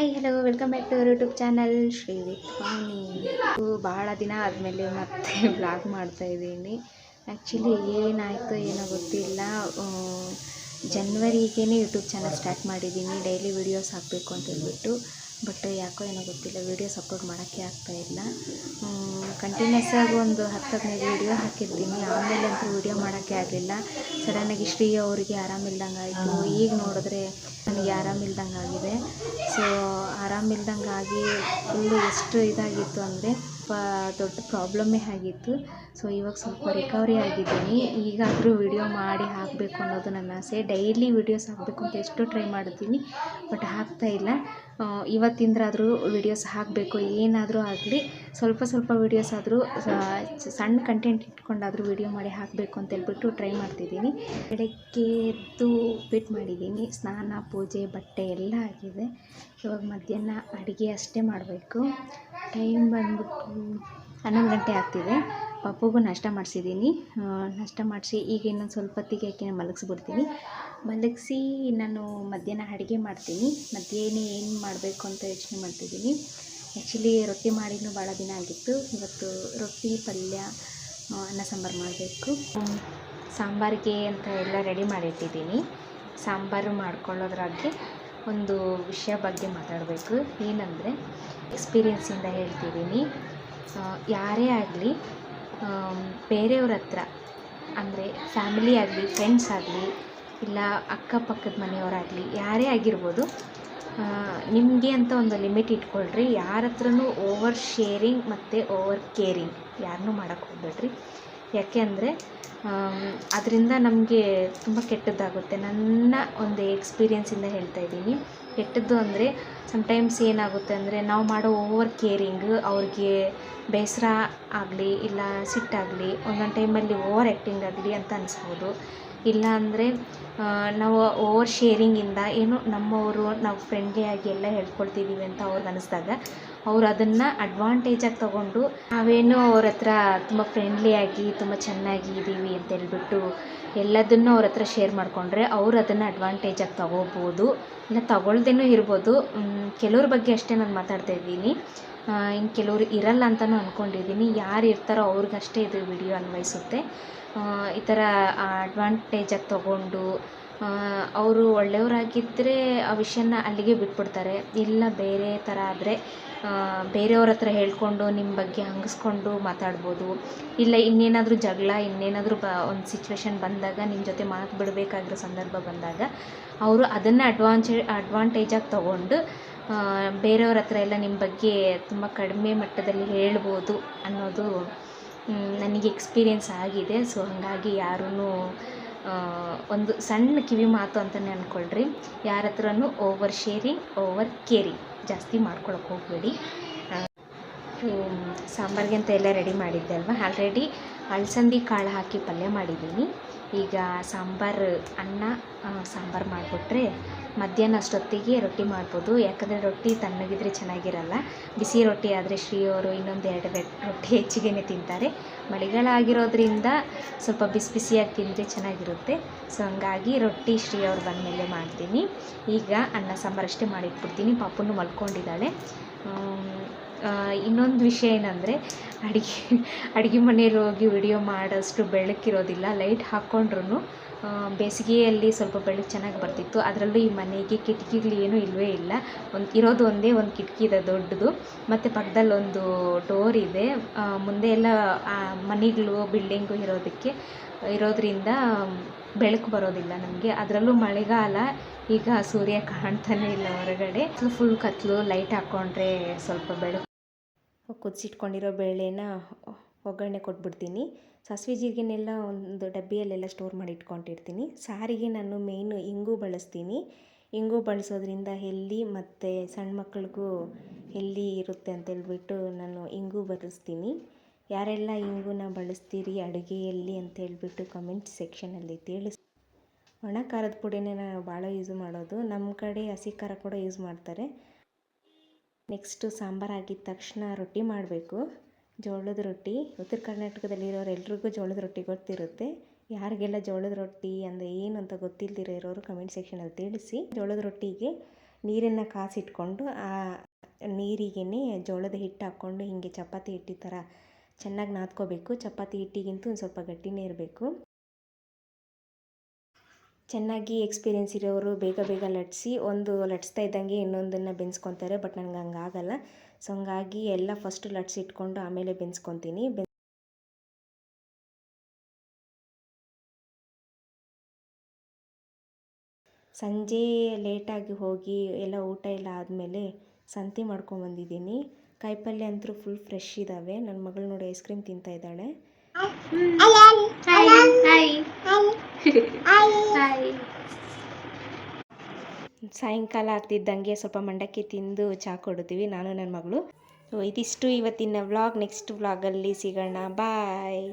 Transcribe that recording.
Hi hello welcome back to our YouTube channel Shri with Vani ಇದು ಭಾಳ ದಿನ ಆದಮೇಲೆ ಮತ್ತೆ ಬ್ಲಾಗ್ ಮಾಡ್ತಾ ಇದ್ದೀನಿ. ಆ್ಯಕ್ಚುಲಿ ಏನಾಯಿತು ಏನೋ ಗೊತ್ತಿಲ್ಲ. ಜನ್ವರಿಗೇ ಯೂಟ್ಯೂಬ್ ಚಾನಲ್ ಸ್ಟಾರ್ಟ್ ಮಾಡಿದ್ದೀನಿ. ಡೈಲಿ ವೀಡಿಯೋಸ್ ಹಾಕಬೇಕು ಅಂತ ಹೇಳ್ಬಿಟ್ಟು. ಬಟ್ ಯಾಕೋ ಏನೋ ಗೊತ್ತಿಲ್ಲ ವೀಡಿಯೋಸ್ ಅಪ್ಲೋಡ್ ಮಾಡೋಕ್ಕೆ ಆಗ್ತಾಯಿಲ್ಲ ಕಂಟಿನ್ಯೂಸ್ ಆಗಿ ಒಂದು ಹತ್ತು ಹದಿನೈದು ವೀಡಿಯೋ ಹಾಕಿರ್ತೀನಿ. ಆಮೇಲೆ ಅಂತೂ ವೀಡಿಯೋ ಮಾಡೋಕ್ಕೆ ಆಗಲಿಲ್ಲ. ಸಡನ್ನಾಗಿ ಶ್ರೀ ಅವರಿಗೆ ಆರಾಮಿಲ್ದಂಗೆ ಆಯಿತು ಈಗ ನೋಡಿದ್ರೆ ನನಗೆ ಆರಾಮಿಲ್ದಂಗೆ ಆಗಿದೆ ಸೊ ಆರಾಮಿಲ್ದಂಗೆ ಆಗಿ ಫುಲ್ಲು ಎಷ್ಟು ಇದಾಗಿತ್ತು ಅಂದರೆ ದೊಡ್ಡ ಪ್ರಾಬ್ಲಮ್ಮೇ ಆಗಿತ್ತು. ಸೊ ಇವಾಗ ಸ್ವಲ್ಪ ರಿಕವರಿ ಆಗಿದ್ದೀನಿ. ಈಗಾದರೂ ವಿಡಿಯೋ ಮಾಡಿ ಹಾಕಬೇಕು ಅನ್ನೋದು ನನ್ನ ಆಸೆ. ಡೈಲಿ ವೀಡಿಯೋಸ್ ಹಾಕಬೇಕು ಅಂತ ಎಷ್ಟು ಟ್ರೈ ಮಾಡ್ತೀನಿ ಬಟ್ ಹಾಕ್ತಾಯಿಲ್ಲ ಇವತ್ತಿಂದ್ರಾದರೂ ವಿಡಿಯೋಸ್ ಹಾಕಬೇಕು. ಏನಾದರೂ ಆಗಲಿ, ಸ್ವಲ್ಪ ಸ್ವಲ್ಪ ವೀಡಿಯೋಸ್ ಆದರೂ ಸಣ್ಣ ಕಂಟೆಂಟ್ ಇಟ್ಕೊಂಡಾದರೂ ವಿಡಿಯೋ ಮಾಡಿ ಹಾಕಬೇಕು ಅಂತ ಹೇಳ್ಬಿಟ್ಟು ಟ್ರೈ ಮಾಡ್ತಿದ್ದೀನಿ. ಬೆಳಗ್ಗೆ ಎದ್ದು ಉಪ್ಪಿಟ್ಟು ಮಾಡಿದ್ದೀನಿ. ಸ್ನಾನ, ಪೂಜೆ, ಬಟ್ಟೆ ಎಲ್ಲ ಆಗಿದೆ. ಇವಾಗ ಮಧ್ಯಾಹ್ನ ಅಡುಗೆ ಅಷ್ಟೇ ಮಾಡಬೇಕು. ಟೈಮ್ ಬಂದ್ಬಿಟ್ಟು ಹನ್ನೊಂದು ಗಂಟೆ ಆಗ್ತಿದೆ. ಪಪ್ಪುಗೂ ನಾಷ್ಟ ಮಾಡಿಸಿದ್ದೀನಿ. ನಾಷ್ಟ ಮಾಡಿಸಿ ಈಗ ಇನ್ನೊಂದು ಸ್ವಲ್ಪ ಹೊತ್ತಿಗೆ ಆಕೆನ ಮಲಗಿಸ್ಬಿಡ್ತೀನಿ. ಮಲಗಿಸಿ ನಾನು ಮಧ್ಯಾಹ್ನ ಅಡುಗೆ ಮಾಡ್ತೀನಿ. ಮಧ್ಯಾಹ್ನ ಏನು ಮಾಡಬೇಕು ಅಂತ ಯೋಚನೆ ಮಾಡ್ತಿದ್ದೀನಿ. ಆ್ಯಕ್ಚುಲಿ ರೊಟ್ಟಿ ಮಾಡಿನೂ ಭಾಳ ದಿನ ಆಗಿತ್ತು. ಇವತ್ತು ರೊಟ್ಟಿ, ಪಲ್ಯ ಅನ್ನ ಸಾಂಬಾರು ಮಾಡಬೇಕು. ಸಾಂಬಾರಿಗೆ ಅಂತ ಎಲ್ಲ ರೆಡಿ ಮಾಡಿಟ್ಟಿದ್ದೀನಿ. ಸಾಂಬಾರು ಮಾಡ್ಕೊಳ್ಳೋದ್ರಾಗೆ ಒಂದು ವಿಷಯ ಬಗ್ಗೆ ಮಾತಾಡಬೇಕು. ಏನಂದರೆ ಎಕ್ಸ್ಪೀರಿಯನ್ಸಿಂದ ಹೇಳ್ತಿದ್ದೀನಿ. ಯಾರೇ ಆಗಲಿ ಬೇರೆಯವ್ರ ಹತ್ರ, ಅಂದರೆ ಫ್ಯಾಮಿಲಿ ಆಗಲಿ ಫ್ರೆಂಡ್ಸ್ ಆಗಲಿ, ಇಲ್ಲ ಅಕ್ಕಪಕ್ಕದ ಮನೆಯವರಾಗಲಿ ಯಾರೇ ಆಗಿರ್ಬೋದು ನಿಮಗೆ ಅಂತ ಒಂದು ಲಿಮಿಟ್ ಇಟ್ಕೊಳ್ರಿ. ಯಾರ ಹತ್ರನೂ ಓವರ್ ಶೇರಿಂಗ್ ಮತ್ತು ಓವರ್ ಕೇರಿಂಗ್ ಯಾರನ್ನೂ ಮಾಡೋಕ್ಕೆ ಹೋಗ್ಬೇಡ್ರಿ. ಯಾಕೆ ಅಂದರೆ ಅದರಿಂದ ನಮಗೆ ತುಂಬ ಕೆಟ್ಟದ್ದಾಗುತ್ತೆ. ನನ್ನ ಒಂದು ಎಕ್ಸ್ಪೀರಿಯನ್ಸಿಂದ ಹೇಳ್ತಾ ಇದ್ದೀನಿ. ಕೆಟ್ಟದ್ದು ಅಂದರೆ ಸಮ್ಟೈಮ್ಸ್ ಏನಾಗುತ್ತೆ ಅಂದರೆ, ನಾವು ಮಾಡೋ ಓವರ್ ಕೇರಿಂಗ್ ಅವ್ರಿಗೆ ಬೇಸರ ಆಗಲಿ, ಇಲ್ಲ ಸಿಟ್ಟಾಗಲಿ ಒಂದೊಂದು ಟೈಮಲ್ಲಿ ಓವರ್ ಆ್ಯಕ್ಟಿಂಗ್ ಆಗಲಿ ಅಂತ ಅನಿಸ್ಬೋದು. ಇಲ್ಲ ಅಂದರೆ ನಾವು ಓವರ್ ಶೇರಿಂಗಿಂದ ಏನು ನಮ್ಮವರು, ನಾವು ಫ್ರೆಂಡ್ಲಿಯಾಗಿ ಎಲ್ಲ ಹೇಳ್ಕೊಳ್ತಿದ್ದೀವಿ ಅಂತ ಅವ್ರಿಗೆ ಅನಿಸ್ದಾಗ ಅವ್ರು ಅದನ್ನು ಅಡ್ವಾಂಟೇಜಾಗಿ ತೊಗೊಂಡು ನಾವೇನು ಅವ್ರ ಹತ್ರ ತುಂಬ ಫ್ರೆಂಡ್ಲಿಯಾಗಿ ತುಂಬ ಚೆನ್ನಾಗಿ ಇದ್ದೀವಿ ಅಂತ ಹೇಳ್ಬಿಟ್ಟು ಎಲ್ಲದನ್ನೂ ಅವ್ರ ಹತ್ರ ಶೇರ್ ಮಾಡಿಕೊಂಡ್ರೆ ಅವ್ರು ಅದನ್ನು ಅಡ್ವಾಂಟೇಜಾಗಿ ತೊಗೋಬೋದು. ಇಲ್ಲ ತಗೊಳ್ದೇನೂ ಇರ್ಬೋದು. ಕೆಲವ್ರ ಬಗ್ಗೆ ಅಷ್ಟೇ ನಾನು ಮಾತಾಡ್ತಾ ಇದ್ದೀನಿ. ಇನ್ನು ಕೆಲವರು ಇರಲ್ಲ ಅಂತಲೂ ಅಂದ್ಕೊಂಡಿದ್ದೀನಿ ಯಾರು ಇರ್ತಾರೋ ಅವ್ರಿಗಷ್ಟೇ ಇದು ವಿಡಿಯೋ ಅನ್ವಯಿಸುತ್ತೆ. ಈ ಥರ ಅಡ್ವಾಂಟೇಜಾಗಿ ತೊಗೊಂಡು ಅವರು ಒಳ್ಳೆಯವರಾಗಿದ್ದರೆ ಆ ವಿಷಯನ ಅಲ್ಲಿಗೆ ಬಿಟ್ಬಿಡ್ತಾರೆ. ಇಲ್ಲ, ಬೇರೆ ಥರ ಆದರೆ ಬೇರೆಯವ್ರ ಹತ್ರ ಹೇಳಿಕೊಂಡು ನಿಮ್ಮ ಬಗ್ಗೆ ಹಂಗಿಸ್ಕೊಂಡು ಮಾತಾಡ್ಬೋದು. ಇಲ್ಲ, ಇನ್ನೇನಾದರೂ ಜಗಳ, ಇನ್ನೇನಾದರೂ ಬ, ಒಂದು ಸಿಚುವೇಶನ್ ಬಂದಾಗ ನಿಮ್ಮ ಜೊತೆ ಮಾತು ಬಿಡಬೇಕಾಗಿರೋ ಸಂದರ್ಭ ಬಂದಾಗ ಅವರು ಅದನ್ನು ಅಡ್ವಾಂಚೆ ಅಡ್ವಾಂಟೇಜಾಗಿ ತೊಗೊಂಡು ಬೇರೆಯವ್ರ ಹತ್ರ ಎಲ್ಲ ನಿಮ್ಮ ಬಗ್ಗೆ ತುಂಬ ಕಡಿಮೆ ಮಟ್ಟದಲ್ಲಿ ಹೇಳ್ಬೋದು ಅನ್ನೋದು ನನಗೆ ಎಕ್ಸ್ಪೀರಿಯೆನ್ಸ್ ಆಗಿದೆ. ಸೊ ಹಾಗಾಗಿ ಯಾರೂ ಒಂದು ಸಣ್ಣ ಕಿವಿ ಮಾತು ಅಂತಲೇ ಅಂದ್ಕೊಳ್ರಿ ಯಾರ ಹತ್ರನೂ ಓವರ್ ಶೇರಿಂಗ್ ಓವರ್ ಕೇರಿಂಗ್ ಜಾಸ್ತಿ ಮಾಡ್ಕೊಳಕ್ಕೆ ಹೋಗಬೇಡಿ. ಸಾಂಬಾರಿಗೆ ಅಂತ ಎಲ್ಲ ರೆಡಿ ಮಾಡಿದ್ದೆ ಅಲ್ವಾ? ಆಲ್ರೆಡಿ ಅಲಸಂದಿ ಕಾಳು ಹಾಕಿ ಪಲ್ಯ ಮಾಡಿದ್ದೀನಿ. ಈಗ ಸಾಂಬಾರು ಅನ್ನ ಸಾಂಬಾರು ಮಾಡಿಬಿಟ್ರೆ ಮಧ್ಯಾಹ್ನ ಅಷ್ಟೊತ್ತಿಗೆ ರೊಟ್ಟಿ ಮಾಡ್ಬೋದು. ಯಾಕಂದರೆ ರೊಟ್ಟಿ ತಣ್ಣಗಿದ್ರೆ ಚೆನ್ನಾಗಿರಲ್ಲ. ಬಿಸಿ ರೊಟ್ಟಿ ಆದರೆ ಶ್ರೀಯವರು ಇನ್ನೊಂದು ಎರಡು ರೊಟ್ಟಿ ಹೆಚ್ಚಿಗೆ ತಿಂತಾರೆ. ಮಳೆಗಾಲ ಆಗಿರೋದ್ರಿಂದ ಸ್ವಲ್ಪ ಬಿಸಿ ಬಿಸಿಯಾಗಿ ತಿಂದರೆ ಚೆನ್ನಾಗಿರುತ್ತೆ. ಸೊ, ಹಂಗಾಗಿ ರೊಟ್ಟಿ ಶ್ರೀ ಅವ್ರು ಬಂದಮೇಲೆ ಮಾಡ್ತೀನಿ. ಈಗ ಅನ್ನ ಸಾಂಬಾರು ಅಷ್ಟೇ ಮಾಡಿಟ್ಬಿಡ್ತೀನಿ. ಪಾಪುನು ಮಲ್ಕೊಂಡಿದ್ದಾಳೆ. ಇನ್ನೊಂದು ವಿಷಯ ಏನಂದರೆ, ಅಡುಗೆ ಅಡುಗೆ ಮನೆಯಲ್ಲಿ ಹೋಗಿ ವಿಡಿಯೋ ಮಾಡೋಷ್ಟು ಬೆಳಕಿರೋದಿಲ್ಲ. ಲೈಟ್ ಹಾಕ್ಕೊಂಡ್ರೂ ಬೇಸಿಗೆಯಲ್ಲಿ ಸ್ವಲ್ಪ ಬೆಳಕು ಚೆನ್ನಾಗಿ ಬರ್ತಿತ್ತು. ಅದರಲ್ಲೂ ಈ ಮನೆಗೆ ಕಿಟಕಿಗಳು ಏನೂ ಇಲ್ಲವೇ ಇಲ್ಲ. ಒಂದು, ಇರೋದು ಒಂದೇ ಒಂದು ಕಿಟಕಿ ಇದೆ ದೊಡ್ಡದು. ಮತ್ತು ಪಕ್ಕದಲ್ಲಿ ಒಂದು ಡೋರ್ ಇದೆ ಮುಂದೆ ಎಲ್ಲ ಮನೆಗಳು ಬಿಲ್ಡಿಂಗು ಇರೋದಕ್ಕೆ, ಇರೋದ್ರಿಂದ ಬೆಳಕು ಬರೋದಿಲ್ಲ ನಮಗೆ. ಅದರಲ್ಲೂ ಮಳೆಗಾಲ, ಈಗ ಸೂರ್ಯ ಕಾಣ್ತಾನೆ ಇಲ್ಲ ಹೊರಗಡೆ. ಫುಲ್ ಕತ್ತಲು ಲೈಟ್ ಹಾಕ್ಕೊಂಡ್ರೆ ಸ್ವಲ್ಪ ಬೆಳಕು ಕುದಿಸಿಟ್ಕೊಂಡಿರೋ ಬೇಳೆನ ಒಗ್ಗರಣೆ ಕೊಟ್ಬಿಡ್ತೀನಿ. ಸಾಸಿವೆ ಜೀರಿಗೆನೆಲ್ಲ ಒಂದು ಡಬ್ಬಿಯಲ್ಲೆಲ್ಲ ಸ್ಟೋರ್ ಮಾಡಿ ಇಟ್ಕೊಂಡಿರ್ತೀನಿ ಸಾರಿಗೆ ನಾನು ಮೇಯ್ನು ಇಂಗು ಬಳಸ್ತೀನಿ. ಇಂಗು ಬಳಸೋದ್ರಿಂದ ಹೆಲ್ದಿ ಮತ್ತು ಸಣ್ಣ ಮಕ್ಳಿಗೂ ಹೆಲ್ದಿ ಇರುತ್ತೆ ಅಂತ ಹೇಳ್ಬಿಟ್ಟು ನಾನು ಇಂಗು ಬಳಸ್ತೀನಿ ಯಾರೆಲ್ಲ ಇಂಗುನ ಬಳಸ್ತೀರಿ ಅಡುಗೆಯಲ್ಲಿ ಅಂತ ಹೇಳ್ಬಿಟ್ಟು ಕಮೆಂಟ್ ಸೆಕ್ಷನಲ್ಲಿ ತಿಳಿಸ್. ಒಣ ಖಾರದ ಪುಡಿನೇ ನಾನು ಭಾಳ ಯೂಸ್ ಮಾಡೋದು. ನಮ್ಮ ಕಡೆ ಹಸಿ ಖಾರ ಕೂಡ ಯೂಸ್ ಮಾಡ್ತಾರೆ. ನೆಕ್ಸ್ಟು ಸಾಂಬಾರು ಆಗಿದ ತಕ್ಷಣ ರೊಟ್ಟಿ ಮಾಡಬೇಕು. ಜೋಳದ ರೊಟ್ಟಿ. ಉತ್ತರ ಕರ್ನಾಟಕದಲ್ಲಿರೋರು ಎಲ್ರಿಗೂ ಜೋಳದ ರೊಟ್ಟಿ ಗೊತ್ತಿರುತ್ತೆ. ಯಾರಿಗೆಲ್ಲ ಜೋಳದ ರೊಟ್ಟಿ ಅಂದರೆ ಏನು ಅಂತ ಗೊತ್ತಿಲ್ಲದಿರೋ ಇರೋರು ಕಮೆಂಟ್ ಸೆಕ್ಷನಲ್ಲಿ ತಿಳಿಸಿ. ಜೋಳದ ರೊಟ್ಟಿಗೆ ನೀರನ್ನು ಕಾಸಿಟ್ಕೊಂಡು, ಆ ನೀರಿಗೆ ಜೋಳದ ಹಿಟ್ಟು ಹಾಕ್ಕೊಂಡು ಹೀಗೆ ಚಪಾತಿ ಹಿಟ್ಟಿ ಥರ ಚೆನ್ನಾಗಿ ನಾದ್ಕೋಬೇಕು. ಚಪಾತಿ ಹಿಟ್ಟಿಗಿಂತ ಒಂದು ಸ್ವಲ್ಪ ಗಟ್ಟಿನೇ ಇರಬೇಕು. ಚೆನ್ನಾಗಿ ಎಕ್ಸ್ಪೀರಿಯೆನ್ಸ್ ಇರೋರು ಬೇಗ ಬೇಗ ಲಟ್ಸಿ ಒಂದು ಲಟ್ಸ್ತಾ ಇದ್ದಂಗೆ ಇನ್ನೊಂದನ್ನು ಬೆನ್ಸ್ಕೊತಾರೆ ಬಟ್ ನನಗೆ ಹಂಗಾಗಲ್ಲ ಸೊ ಹಂಗಾಗಿ ಎಲ್ಲ ಫಸ್ಟ್ ಲಟ್ಸ್ ಇಟ್ಕೊಂಡು ಆಮೇಲೆ ಬೆನ್ಸ್ಕೊತೀನಿ. ಬೆನ್ ಸಂಜೆ ಲೇಟಾಗಿ ಹೋಗಿ ಎಲ್ಲ ಊಟ ಎಲ್ಲ ಆದಮೇಲೆ ಸಂತೆ ಮಾಡ್ಕೊಂಬಂದಿದ್ದೀನಿ ಕಾಯಿಪಲ್ಯ ಅಂತೂ ಫುಲ್ ಫ್ರೆಶ್ ಇದ್ದಾವೆ ನನ್ನ ಮಗಳು ನೋಡಿ ಐಸ್ ಕ್ರೀಮ್ ತಿಂತಾ ಇದ್ದಾಳೆ. ಸಾಯಂಕಾಲ ಆಗ್ತಿದ್ದಂಗೆ ಸ್ವಲ್ಪ ಮಂಡಕ್ಕಿ ತಿಂದು ಚಾ ಕೊಡ್ತೀವಿ ನಾನು ನನ್ನ ಮಗಳು. ಇದಿಷ್ಟು ಇವತ್ತಿನ ವ್ಲಾಗ್ ನೆಕ್ಸ್ಟ್ ವ್ಲಾಗಲ್ಲಿ ಸಿಗೋಣ. ಬಾಯ್